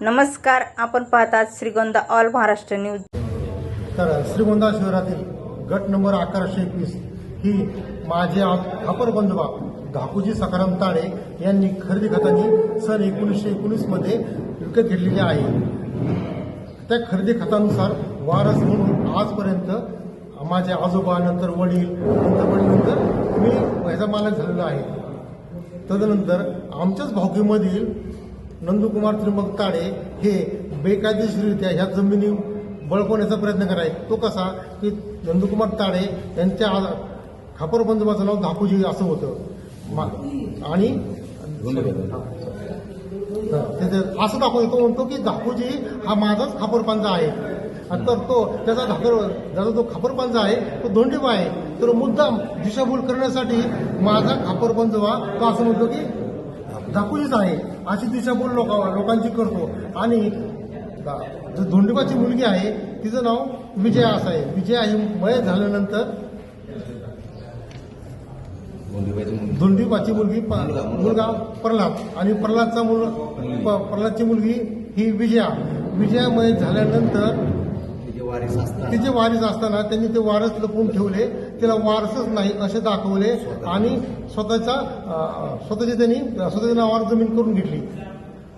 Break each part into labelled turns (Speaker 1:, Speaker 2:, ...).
Speaker 1: नमस्कार आपण पाहतात श्रीगोंदा ऑल महाराष्ट्र न्यूज.
Speaker 2: तर श्रीगोंदा शहरातील गट नंबर अकराशे एकवीस ही माझे खापर बंधुबा धाकूजी सकाराम ताळे यांनी खरेदी खतांनी सन एकोणीसशे एकोणीसमध्ये विकत घेतलेली आहे. त्या खरेदी खतानुसार वारस म्हणून आजपर्यंत माझे आजोबा नंतर वडील नंतर वडील नंतर मी पैसा मालक झालेलो आहे. तदनंतर आमच्याच भावकीमधील नंदकुमार त्रिंबक ताडे हे बेकायदेशीररित्या ह्या जमिनी बळकवण्याचा प्रयत्न कराय तो कसा की नंदकुमार ताडे यांच्या आ- खापर नाव धाकूजी असं होतं. मा- आणि त्याचं असं दाखवतो तो म्हणतो की धाकूजी हा माझाच खापरपांजा आहे. तर तो त्याचा धाकर त्याचा जो खापरपांजा आहे तो धोंडीबा आहे. तर मुद्दाम दिशाभूल करण्यासाठी माझा खापरपंजवा तो असं म्हणतो की धाकूजीच आहे. अशी दिशाभूल लोक लोकांची करतो. आणि धोंडीबाची मुलगी आहे तिचं नाव विजया असं आहे विजया ही मयत झाल्यानंतर धोंडीबाची मुलगी. मुलगा प्रल्हाद. आणि प्रल्हादचा मुल प्रल्हादची मुलगी ही विजया. विजया मयत झाल्यानंतर तिचे वारीस असताना त्यांनी ते वारस लपवून ठेवले. तिला वारसच नाही असे दाखवले आणि स्वतःचा अं, स्वतःची त्यांनी स्वतःच्या नावावर जमीन करून घेतली.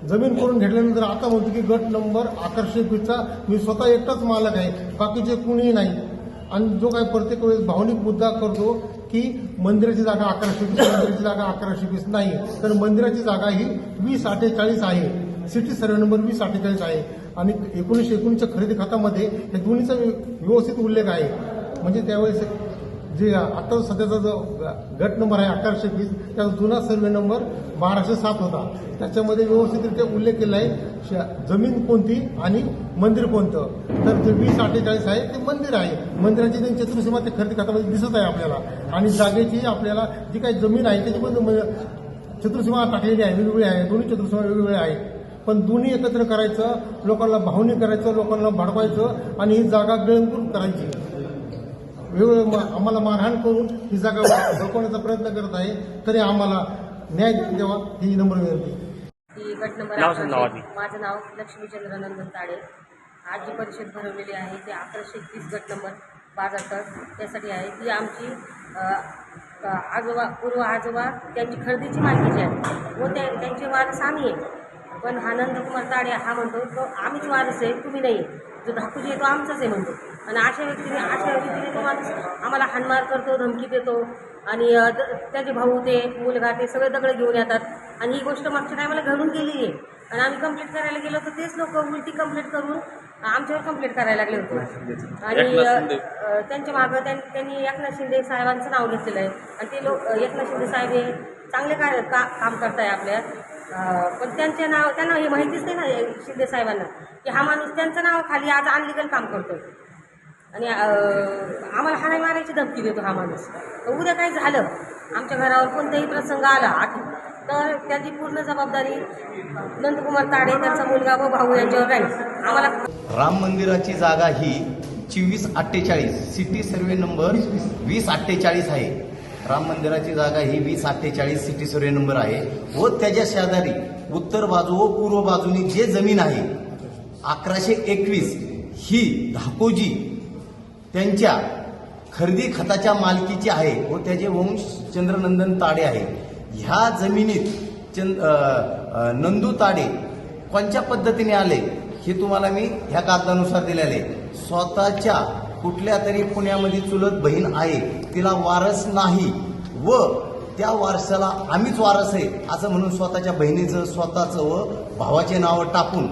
Speaker 2: जमीन करून घेतल्यानंतर आता म्हणतो की गट नंबर अकराशे एकवीसचा मी स्वतः एकटाच मालक आहे. बाकीचे कुणीही नाही. आणि जो काही प्रत्येक वेळेस भावनिक मुद्दा करतो की मंदिराची जागा अकराशे वीस मंदिराची जागा अकराशे वीस नाही. तर मंदिराची जागा ही वीस अठ्ठेचाळीस आहे. सिटी सर्वे नंबर वीस अठ्ठेचाळीस आहे. आणि एकोणीसशे एकोणीसच्या खरेदी खात्यामध्ये या दोन्हीचा व्य- व्यवस्थित उल्लेख आहे. म्हणजे त्यावेळेस जे आता सध्याचा जो गट नंबर आहे अकराशे वीस त्याचा जुना सर्वे नंबर बाराशे सात होता. त्याच्यामध्ये व्यवस्थितरित्या उल्लेख केला आहे श- जमीन कोणती आणि मंदिर कोणतं? तर जे वीस अठ्ठेचाळीस आहे ते मंदिर आहे. मंदिराची त्यांची चतुर्सीमा ते खरेदी खात्यामध्ये दिसत आहे आपल्याला. आणि जागेची आपल्याला जी काही जमीन आहे त्याची पण म- चतुर्सीमा टाकलेली आहे वेगवेगळी आहे दोन्ही चतुर्सीमा वेगवेगळ्या आहेत. पण दोन्ही एकत्र करायचं लोकांना भावनी करायचं लोकांना भडवायचं आणि ही जागा गिळंकून करायची. वेगवेगळे आम्हाला मारहाण करून ही जागा बळकवण्याचा प्रयत्न करत आहे तरी आम्हाला न्याय द्यावा ही विनंती.
Speaker 3: ही गट नंबर अकराशे.
Speaker 4: आधी.
Speaker 3: माझं नाव लक्ष्मीचंद्र नंदन ताडे. आज जी परिषद भरवलेली आहे ते अकराशे एकवीस गट नंबर बाजार तट त्यासाठी आहे. ती आमची आजोबा पूर्व आजोबा त्यांची खरेदीची मालकीची आहे. व त्या त्यांचे वारस आम्ही आहे. पण हा नंदकुमार ताडे हा म्हणतो तो आम्हीच वारस आहे तुम्ही नाही आहे. जो धाकूजी आहे तो आमचाच आहे म्हणतो. आणि अशा व्यक्तीने अशा व्यक्तीने तो माणूस आम्हाला हाणमार करतो धमकी देतो. आणि त्याचे भाऊ ते मुलगा ते सगळे दगड घेऊन येतात. आणि ही गोष्ट मागच्या टायमाला घडून गेलेली आहे. आणि आम्ही कंप्लीट करायला गेलो तर तेच लोक उलटी कंप्लीट करून आमच्यावर कंप्लीट करायला लागले होते. आणि त्यांच्या मागं त्यां- त्यांनी एकनाथ शिंदे साहेबांचं नाव घेतलेलं आहे. आणि ते लोक एकनाथ शिंदे साहेब हे चांगले काय का काम करताय आपल्या. पण त्यांचे नाव त्यांना हे माहितीच नाही ना शिंदेसाहेबांना शिंदे साहेबांना की हा माणूस त्यांचं नाव खाली आज अनलिगल काम करतो आणि आम्हाला हाणाय मारायची धमकी देतो हा माणूस. तर उद्या काही झालं? आमच्या घरावर कोणताही प्रसंग आला आठ तर त्याची पूर्ण जबाबदारी नंदकुमार ताडे त्यांचा मुलगा व भाऊ यांच्यावर राहील. आम्हाला
Speaker 5: राम मंदिराची जागा ही चोवीस अठ्ठेचाळीस सिटी सर्वे नंबर वीस अठ्ठेचाळीस आहे. राम मंदिराची जागा ही वीस अठ्ठेचाळीस सिटी सर्वे नंबर आहे व त्याच्या शेजारी उत्तर बाजू व पूर्व बाजूनी जे जमीन आहे अकराशे एकवीस ही धाकोजी त्यांच्या खरेदी खताच्या मालकीची आहे व त्याचे वंश चंद्रनंदन ताडे आहे. ह्या जमिनीत चंद नंदू ताडे कोणत्या पद्धतीने आले हे तुम्हाला मी ह्या कागदानुसार दिलेले स्वतःच्या कुठल्या तरी पुण्यामध्ये चुलत बहीण आहे तिला वारस नाही व त्या वारसाला आम्हीच वारस आहे असं म्हणून स्वतःच्या बहिणीचं स्वतःचं व भावाचे नावं टाकून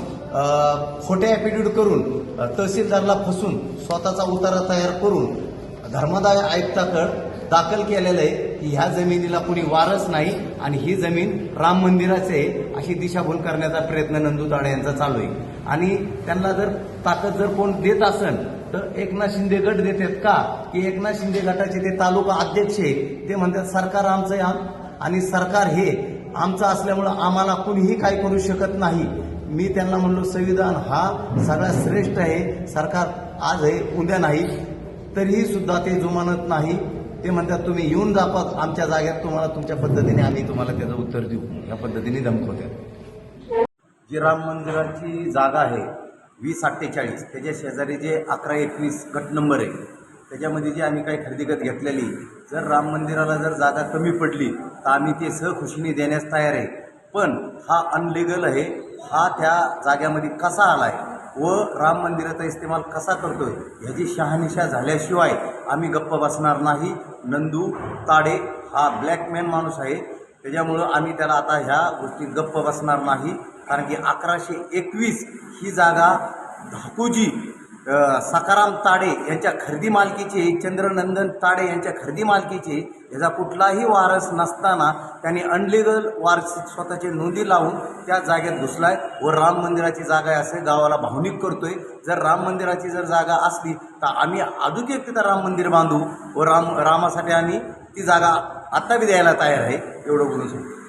Speaker 5: खोटे ॲपिट्यूड करून तहसीलदारला फसून स्वतःचा उतारा तयार करून धर्मादाय आयुक्ताकडे दाखल केलेलं आहे की ह्या जमिनीला कुणी वारस नाही आणि ही जमीन राम मंदिराचे आहे अशी दिशाभूल करण्याचा प्रयत्न नंदू ताडे यांचा चालू आहे. आणि त्यांना जर ताकद जर कोण देत असेल तर एकनाथ शिंदे गट देतात का? की एकनाथ शिंदे गटाचे ते तालुका अध्यक्ष आहे ते म्हणतात सरकार आमचं आहे आणि सरकार हे आमचं असल्यामुळं आम्हाला कुणीही काय करू शकत नाही. मी त्यांना म्हणलो संविधान हा सगळ्यात श्रेष्ठ आहे. सरकार आज आहे उद्या नाही. तरीही सुद्धा ते जुमानत नाही. ते म्हणतात तुम्ही येऊन जापात आमच्या जागेत तुम्हाला तुमच्या पद्धतीने आम्ही तुम्हाला त्याचं उत्तर देऊ. या पद्धतीने धमकवत्या जी राम मंदिराची जागा आहे वीस अठ्ठेचाळीस. त्याच्या शेजारी जे अकरा एकवीस गट नंबर आहे त्याच्यामध्ये जी आम्ही काही खरेदीगत घेतलेली जर राम मंदिराला जर जागा कमी पडली तर आम्ही ते सहखुशीने देण्यास तयार आहे. पण हा अनलिगल आहे हा त्या जाग्यामध्ये कसा आला आहे व राम मंदिराचा इस्तेमाल कसा करतोय ह्याची शहानिशा झाल्याशिवाय आम्ही गप्प बसणार नाही. नंदू ताडे हा ब्लॅकमॅन माणूस आहे त्याच्यामुळं आम्ही त्याला आता ह्या गोष्टीत गप्प बसणार नाही. कारण की अकराशे एकवीस ही जागा धाकूजी सकाराम ताडे यांच्या खरेदी मालकीचे चंद्रनंदन ताडे यांच्या खरेदी मालकीचे याचा कुठलाही वारस नसताना त्यांनी अनलिगल वारस स्वतःचे नोंदी लावून त्या जागेत घुसलाय व राम मंदिराची जागा आहे असे गावाला भावनिक करतोय. जर राम मंदिराची जर जागा असली तर आम्ही अजून एक तिथं राम मंदिर बांधू व राम रामासाठी आम्ही ती जागा आत्ता बी द्यायला तयार आहे एवढं बोलू शकतो.